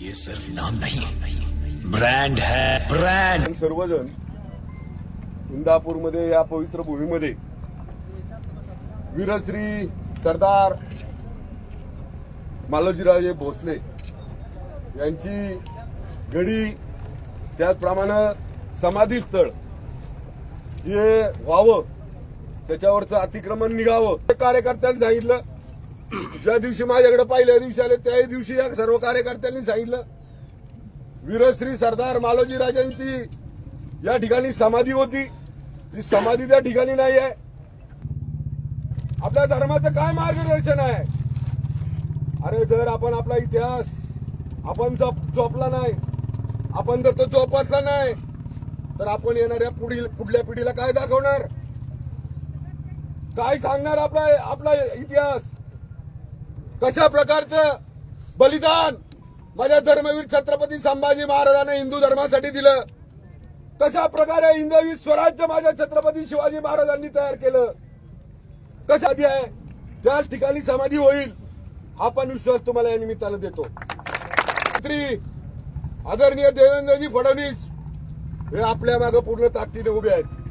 ये सिर्फ नाम नहीं ब्रँड है ब्रँड सर्वजण इंदापूरमध्ये या पवित्र भूमीमध्ये वीरश्री सरदार मालोजीराजे भोसले यांची घडी त्याचप्रमाणे समाधी स्थळ हे व्हावं त्याच्यावरचं अतिक्रमण निघावं. कार्यकर्त्यांनी सांगितलं ज्या दिवशी माझ्याकडे पहिल्या दिवशी आले त्याही दिवशी या सर्व कार्यकर्त्यांनी सांगितलं. वीरश्री सरदार मालोजी राजांची या ठिकाणी समाधी होती. ती समाधी त्या ठिकाणी नाही आहे. आपल्या धर्माचं काय मार्गदर्शन आहे? अरे जर आपण आपला इतिहास आपण जप जोपला नाही आपण जर तो जोपासला नाही तर आपण येणाऱ्या पुढील पुढल्या पिढीला काय दाखवणार? काय सांगणार आपला आपला इतिहास? कशा प्रकारचं? बलिदान! माझ्या धर्मवीर छत्रपती संभाजी महाराजांना हिंदू धर्मासाठी दिलं. कशा प्रकारे हिंदवी स्वराज्य माझ्या छत्रपती शिवाजी महाराजांनी तयार केलं. कशा आधी आहे? त्याच ठिकाणी समाधी होईल हा पण विश्वास तुम्हाला या निमित्तानं देतो. आदरणीय देवेंद्रजी फडणवीस हे आपल्या मागे पूर्ण ताकदीने उभे आहेत.